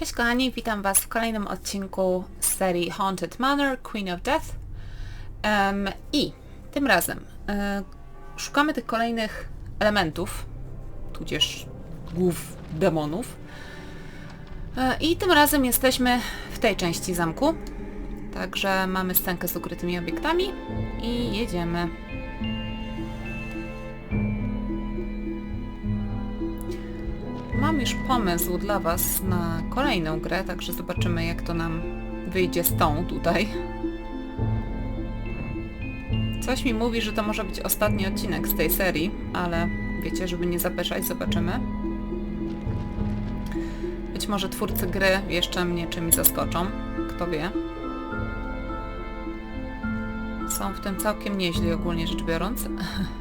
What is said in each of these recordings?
Cześć kochani, witam Was w kolejnym odcinku z serii Haunted Manor Queen of Death. Em, I tym razem e, szukamy tych kolejnych elementów, tudzież głów demonów. E, I tym razem jesteśmy w tej części zamku. Także mamy scenkę z ukrytymi obiektami i jedziemy. Mam już pomysł dla Was na kolejną grę, także zobaczymy jak to nam wyjdzie z tą tutaj. Coś mi mówi, że to może być ostatni odcinek z tej serii, ale wiecie, żeby nie zapeszać, zobaczymy. Być może twórcy gry jeszcze mnie czymś zaskoczą, kto wie. Są w tym całkiem nieźli ogólnie rzecz biorąc.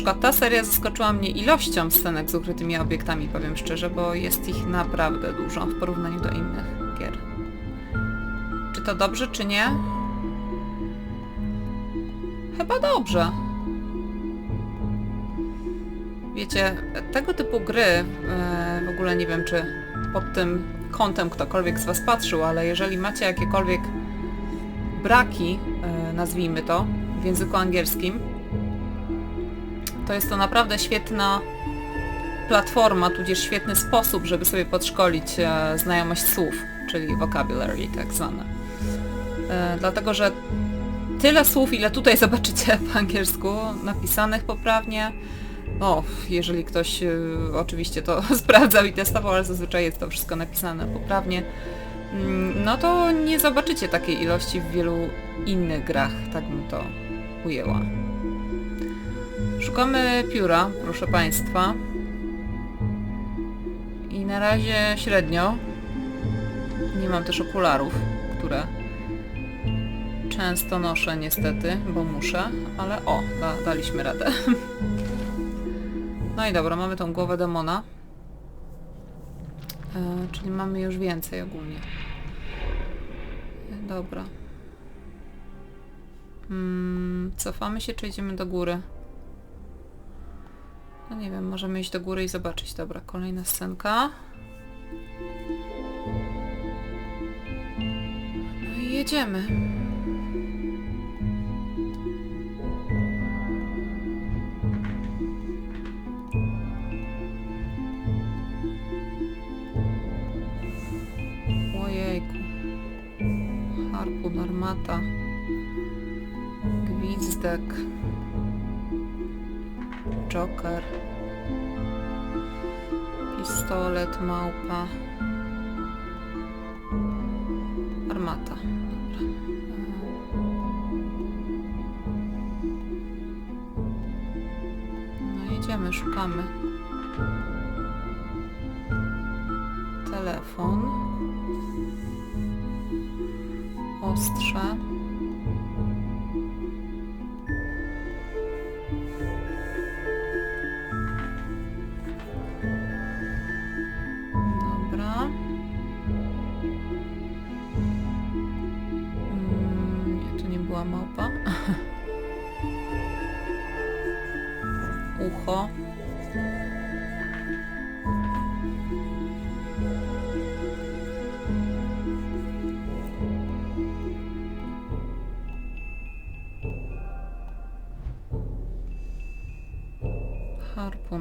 Przykład ta seria zaskoczyła mnie ilością scenek z ukrytymi obiektami, powiem szczerze, bo jest ich naprawdę dużo w porównaniu do innych gier. Czy to dobrze, czy nie? Chyba dobrze. Wiecie, tego typu gry, e, w ogóle nie wiem, czy pod tym kątem ktokolwiek z Was patrzył, ale jeżeli macie jakiekolwiek braki, e, nazwijmy to, w języku angielskim, to jest to naprawdę świetna platforma, tudzież świetny sposób, żeby sobie podszkolić e, znajomość słów, czyli vocabulary tak zwane. E, dlatego, że tyle słów, ile tutaj zobaczycie po angielsku, napisanych poprawnie, no, jeżeli ktoś e, oczywiście to sprawdzał i testował, ale zazwyczaj jest to wszystko napisane poprawnie, mm, no to nie zobaczycie takiej ilości w wielu innych grach, tak bym to ujęła. Szukamy pióra, proszę Państwa. I na razie średnio. Nie mam też okularów, które często noszę niestety, bo muszę, ale o, da, daliśmy radę. No i dobra, mamy tą głowę demona. E, czyli mamy już więcej ogólnie. Dobra. Mm, cofamy się, czy idziemy do góry? No nie wiem, możemy iść do góry i zobaczyć. Dobra, kolejna scenka. No i jedziemy. Ojejku. Harpun, armata. Gwizdek. Joker. Pistolet, małpa. Armata. No jedziemy, szukamy. Telefon. Ostrze.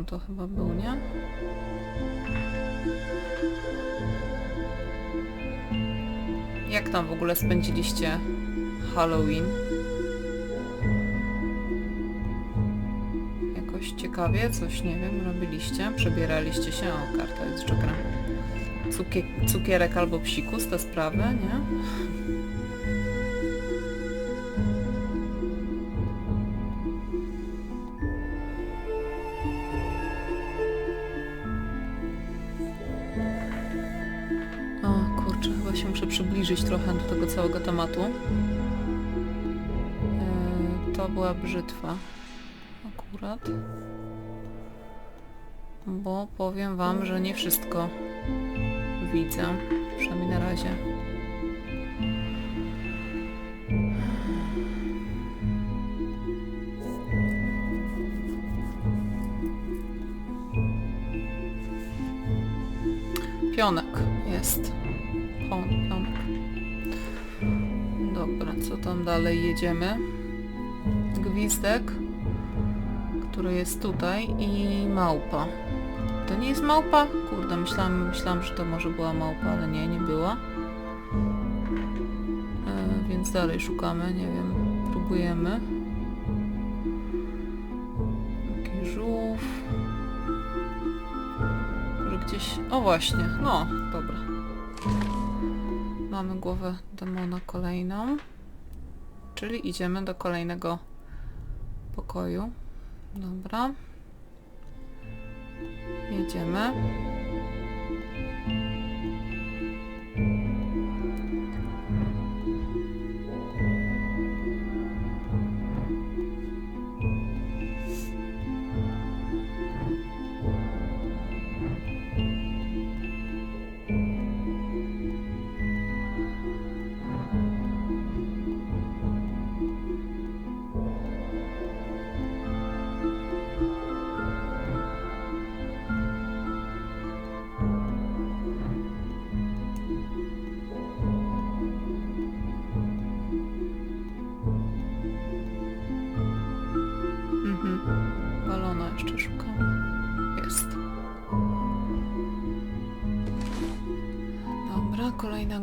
To chyba był, nie? Jak tam w ogóle spędziliście Halloween? Jakoś ciekawie, coś nie wiem, robiliście? Przebieraliście się? O, karta jest. Cukie, cukierek albo psikus, te sprawy, nie? Całego tematu. Yy, to była brzytwa. Akurat. Bo powiem wam, że nie wszystko widzę. Przynajmniej na razie. Pionek jest. Pionek. Dobra, co tam dalej jedziemy? Gwizdek, który jest tutaj i małpa. To nie jest małpa? Kurde, myślałam, myślałam, że to może była małpa, ale nie, nie była. E, więc dalej szukamy, nie wiem, próbujemy. Taki żółw. Może gdzieś... O właśnie, no, dobra. Mamy głowę demona kolejną. Czyli idziemy do kolejnego pokoju. Dobra. Jedziemy.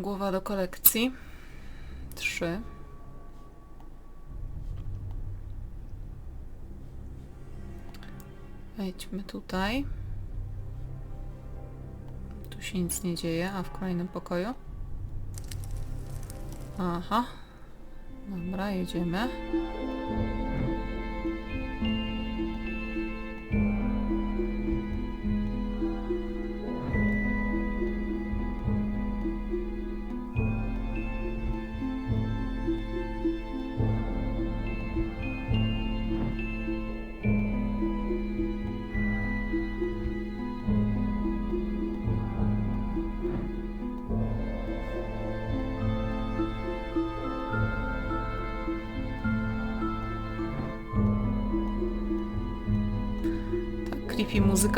Głowa do kolekcji. Trzy. Wejdźmy tutaj. Tu się nic nie dzieje, a w kolejnym pokoju? Aha. Dobra, jedziemy.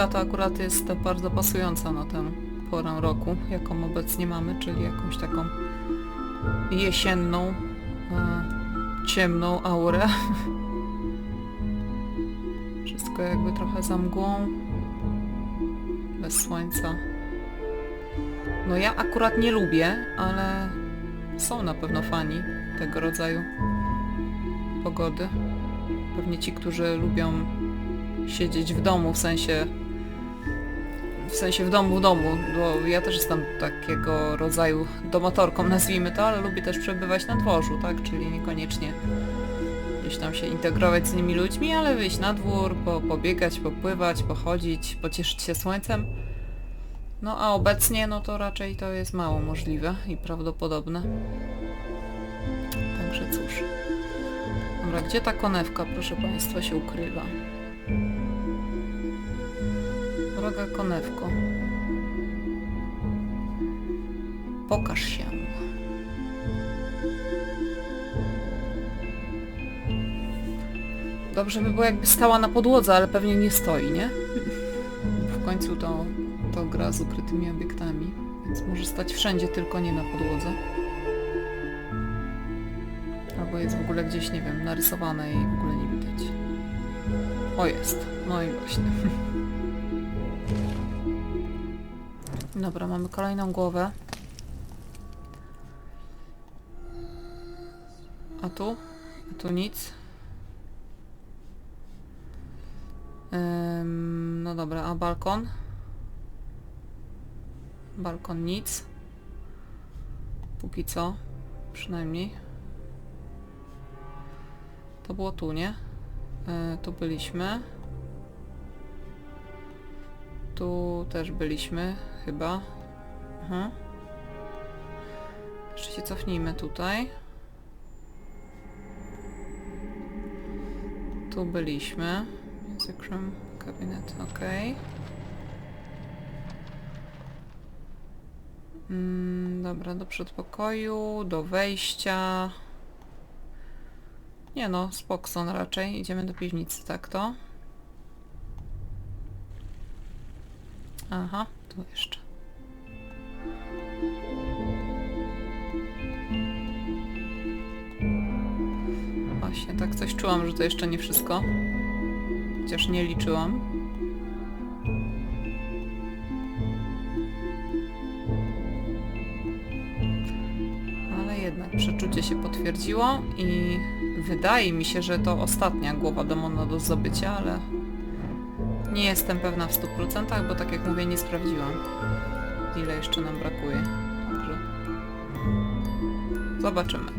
To akurat jest bardzo pasująca na tę porę roku, jaką obecnie mamy, czyli jakąś taką jesienną, e, ciemną aurę. Wszystko jakby trochę za mgłą, bez słońca. No ja akurat nie lubię, ale są na pewno fani tego rodzaju pogody. Pewnie ci, którzy lubią siedzieć w domu, w sensie w sensie w domu, w domu, bo ja też jestem takiego rodzaju domatorką, nazwijmy to, ale lubię też przebywać na dworzu, tak, czyli niekoniecznie gdzieś tam się integrować z innymi ludźmi, ale wyjść na dwór, po, pobiegać, popływać, pochodzić, pocieszyć się słońcem. No a obecnie, no to raczej to jest mało możliwe i prawdopodobne. Także cóż. Dobra, gdzie ta konewka, proszę Państwa, się ukrywa? Droga konewko. Pokaż się. Dobrze by było jakby stała na podłodze, ale pewnie nie stoi, nie? W końcu to, to gra z ukrytymi obiektami, więc może stać wszędzie, tylko nie na podłodze. Albo jest w ogóle gdzieś, nie wiem, narysowane i w ogóle nie widać. O jest, no i właśnie. Dobra, mamy kolejną głowę. A tu? A tu nic. Ym, no dobra, a balkon? Balkon nic. Póki co. Przynajmniej. To było tu, nie? Yy, tu byliśmy. Tu też byliśmy, chyba. Aha. Jeszcze się cofnijmy tutaj. Tu byliśmy. Music room, kabinet, ok. Mm, dobra, do przedpokoju, do wejścia. Nie no, Spokson raczej. Idziemy do piwnicy, tak to? Aha, tu jeszcze. Właśnie, tak coś czułam, że to jeszcze nie wszystko. Chociaż nie liczyłam. Ale jednak przeczucie się potwierdziło i wydaje mi się, że to ostatnia głowa demona do zdobycia, ale nie jestem pewna w 100%, bo tak jak mówię, nie sprawdziłam ile jeszcze nam brakuje. Także zobaczymy.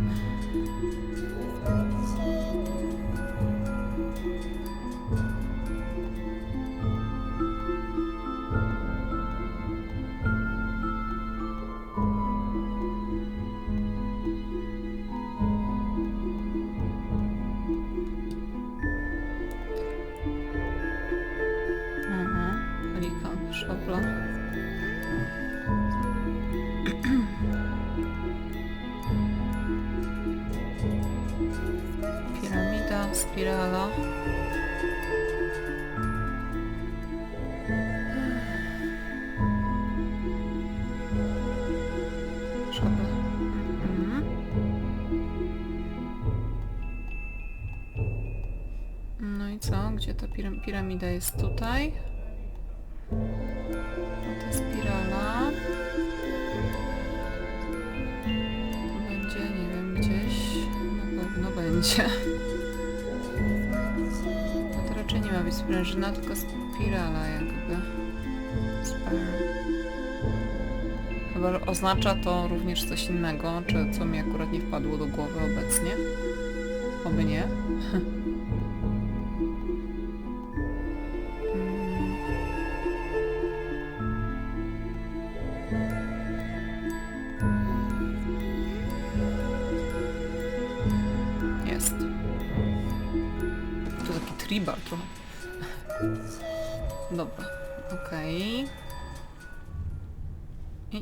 Szabla. Mhm. No i co? Gdzie ta piram- piramida jest tutaj? Nie ma być sprężyna, tylko spirala jakby. Chyba oznacza to również coś innego, czy co mi akurat nie wpadło do głowy obecnie. Oby nie.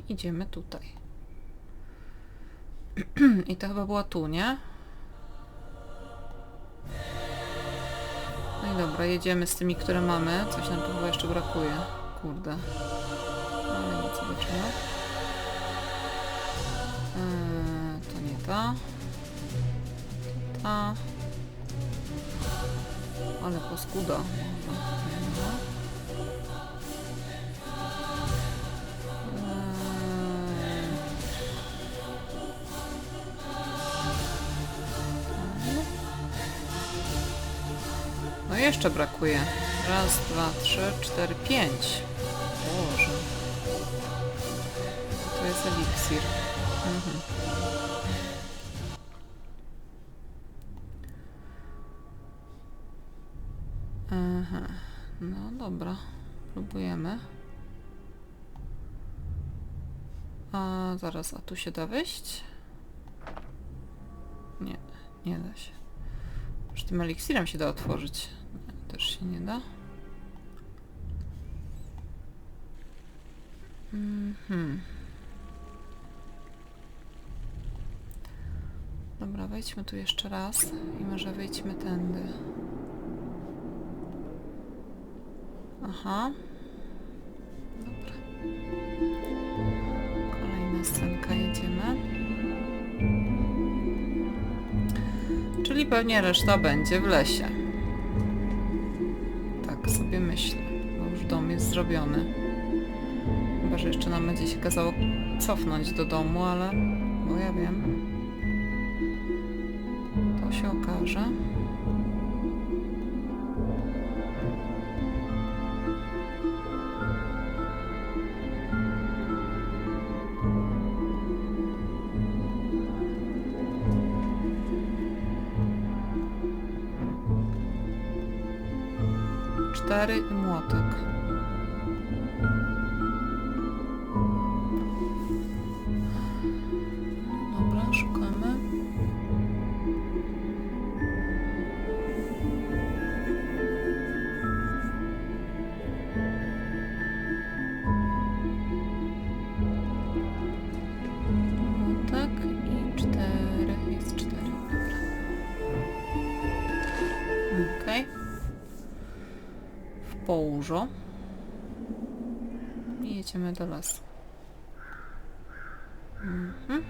idziemy tutaj. I to chyba była tu, nie? No i dobra, jedziemy z tymi, które mamy. Coś nam tu chyba jeszcze brakuje. Kurde. Ale nic, zobaczymy. Eee, to nie ta. Ta. Ale poskuda. Dobra. Jeszcze brakuje. Raz, dwa, trzy, cztery, pięć. Boże. To jest eliksir. Mhm. Aha. No dobra. Próbujemy. A zaraz, a tu się da wyjść? Nie, nie da się. Tym eliksirem się da otworzyć. Też się nie da. Mhm. Dobra, wejdźmy tu jeszcze raz i może wejdźmy tędy. Aha. Dobra. Kolejna scenka, jedziemy. Czyli pewnie reszta będzie w lesie. Tak sobie myślę, bo już dom jest zrobiony. Chyba, że jeszcze nam będzie się kazało cofnąć do domu, ale bo ja wiem. To się okaże. Cztery i młotek. I jedziemy do lasu. Mhm.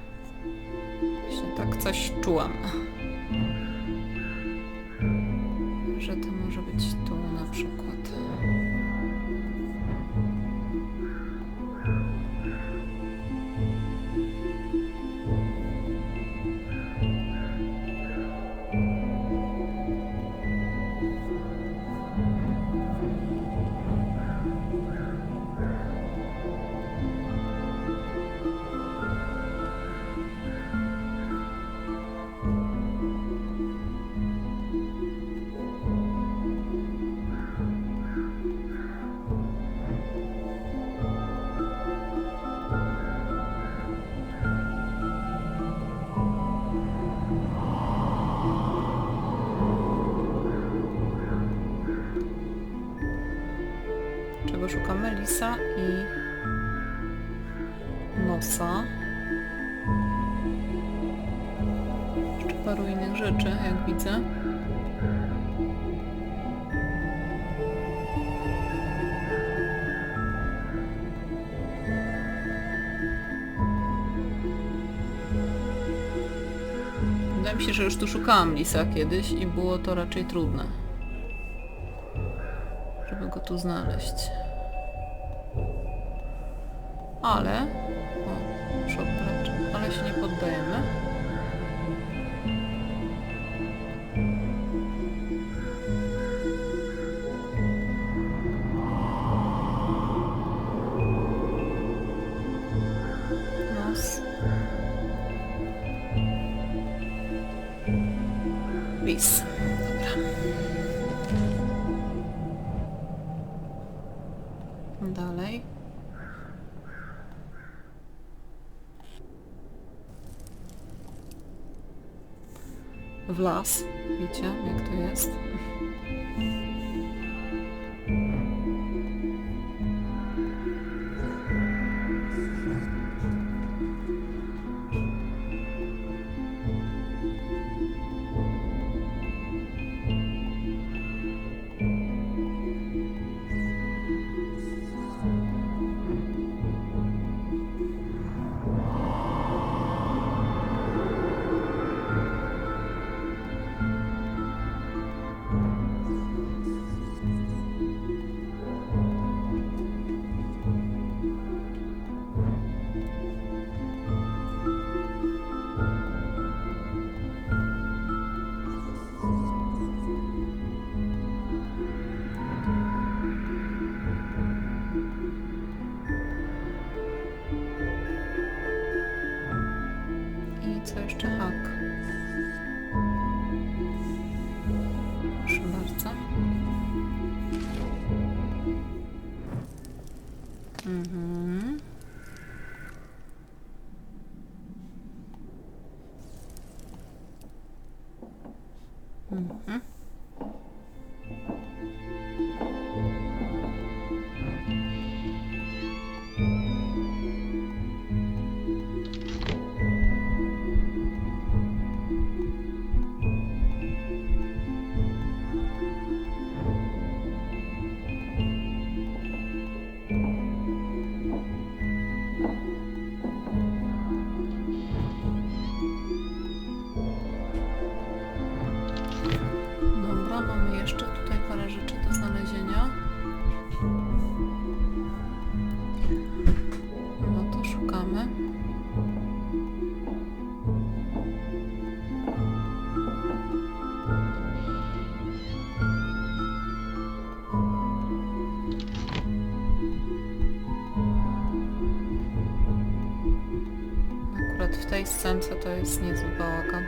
Właśnie tak coś czułam. Szukamy? Lisa i nosa. Jeszcze paru innych rzeczy, jak widzę. Wydaje mi się, że już tu szukałam lisa kiedyś i było to raczej trudne żeby go tu znaleźć. Ale... O, shotbracz. Ale się nie poddajemy. Lis. W las. Wiecie, jak to jest? Mhm. Dobra, tej scence to jest niezły bałagan.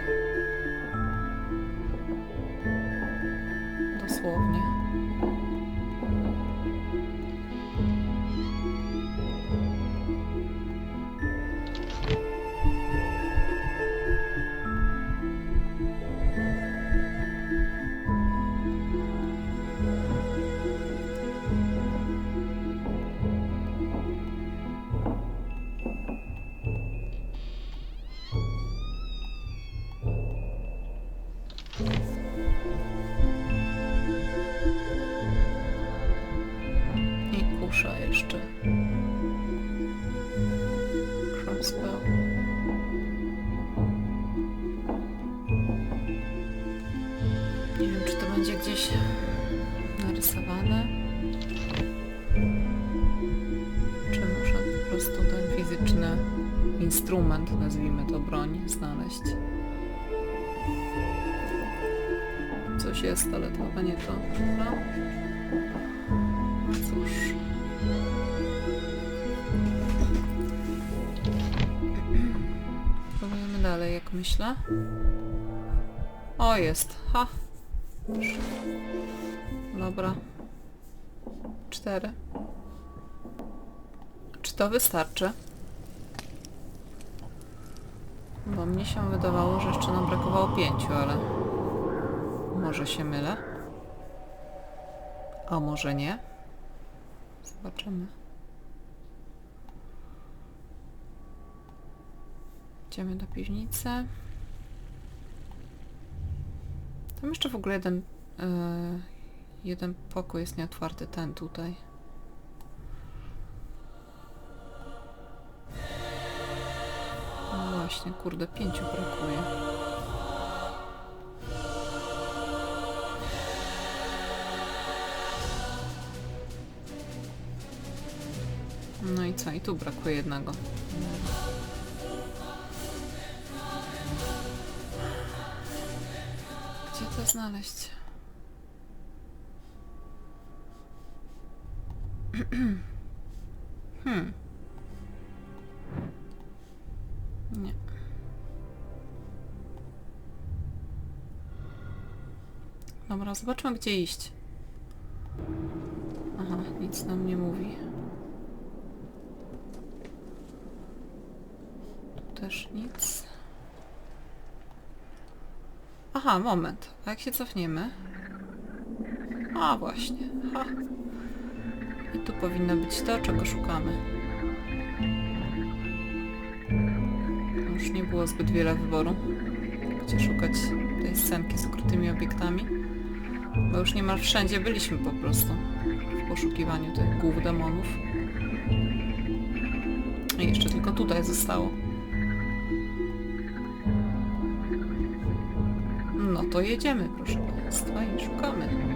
Gdzieś narysowane. Czy muszę po prostu ten fizyczny instrument, nazwijmy to broń, znaleźć? Coś jest, ale to chyba nie to. Dobra. Cóż. Próbujemy dalej, jak myślę. O, jest. Ha. Dobra. Cztery. Czy to wystarczy? Bo mnie się wydawało, że jeszcze nam brakowało pięciu, ale... Może się mylę? A może nie? Zobaczymy. Idziemy do piwnicy. Tam jeszcze w ogóle jeden, e, jeden pokój jest nieotwarty, ten tutaj. No właśnie, kurde, pięciu brakuje. No i co? I tu brakuje jednego. Znaleźć? Hmm. Nie. Dobra, zobaczmy gdzie iść. Aha, nic nam nie mówi. Tu też nic. Aha, moment. A jak się cofniemy? A, właśnie. Ha. I tu powinno być to, czego szukamy. Już nie było zbyt wiele wyboru, gdzie szukać tej scenki z ukrytymi obiektami. Bo już niemal wszędzie byliśmy po prostu w poszukiwaniu tych głów demonów. I jeszcze tylko tutaj zostało. To jedziemy, proszę Państwa, i szukamy.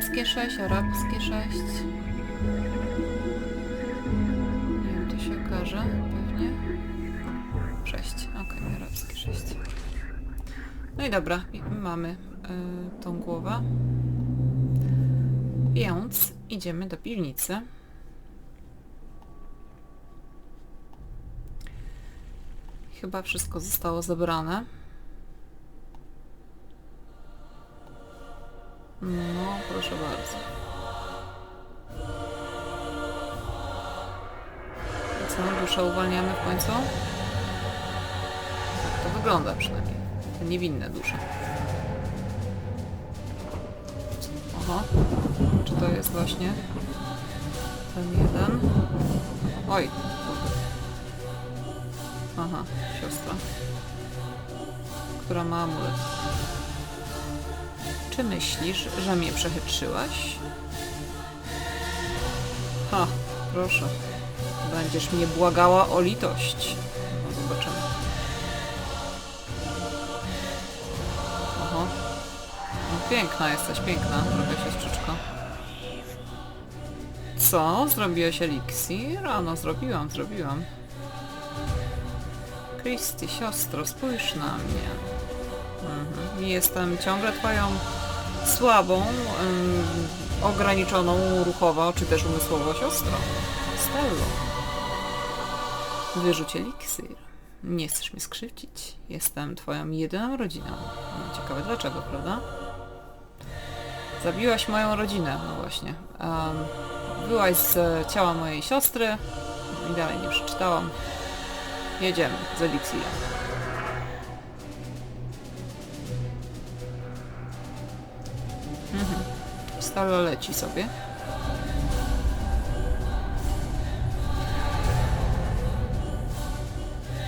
Rzymskie 6, arabskie 6. Nie wiem, to się okaże pewnie. 6, okej, arabskie 6. No i dobra, mamy y, tą głowę. Więc idziemy do piwnicy. Chyba wszystko zostało zebrane. No, proszę bardzo. I co, duszę uwalniamy w końcu? Tak to wygląda przynajmniej. Te niewinne dusze. Oho. Czy to jest właśnie ten jeden? Oj. Aha, siostra. Która ma amulet. Czy myślisz, że mnie przechytrzyłaś? Ha, proszę. Będziesz mnie błagała o litość. No zobaczymy. Oho. No, piękna jesteś, piękna, droga siostrzyczko. Co? Zrobiłeś eliksir? A no, zrobiłam, zrobiłam. Christy, siostro, spójrz na mnie. Mhm. Jestem ciągle twoją słabą, ym, ograniczoną ruchowo, czy też umysłowo siostrą. Stello. Wyrzuć eliksir. Nie chcesz mnie skrzywdzić. Jestem twoją jedyną rodziną. No, ciekawe dlaczego, prawda? Zabiłaś moją rodzinę, no właśnie. Um, byłaś z ciała mojej siostry. I dalej nie przeczytałam. Jedziemy z eliksirem. Stale leci sobie.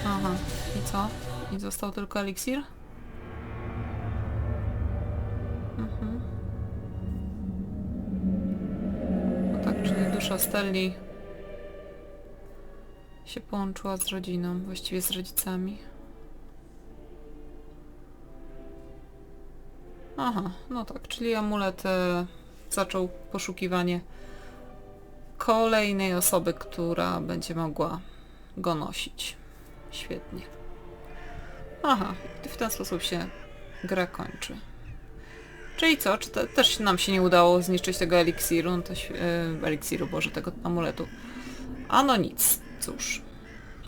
Aha, i co? I został tylko eliksir? Mhm. No tak, czyli dusza Stelli się połączyła z rodziną, właściwie z rodzicami. Aha, no tak, czyli amulet e, zaczął poszukiwanie kolejnej osoby, która będzie mogła go nosić. Świetnie. Aha, w ten sposób się gra kończy. Czyli co? Czy te, też nam się nie udało zniszczyć tego eliksiru? No to, e, eliksiru, boże, tego amuletu. A no nic, cóż.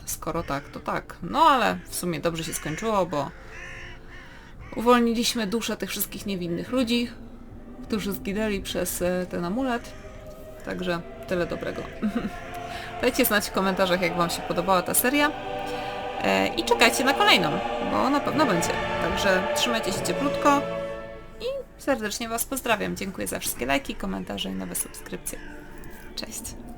Skoro tak, to tak. No ale w sumie dobrze się skończyło, bo uwolniliśmy duszę tych wszystkich niewinnych ludzi, którzy zginęli przez e, ten amulet. Także tyle dobrego. Dajcie znać w komentarzach, jak Wam się podobała ta seria. E, I czekajcie na kolejną, bo na pewno będzie. Także trzymajcie się cieplutko i serdecznie Was pozdrawiam. Dziękuję za wszystkie lajki, komentarze i nowe subskrypcje. Cześć!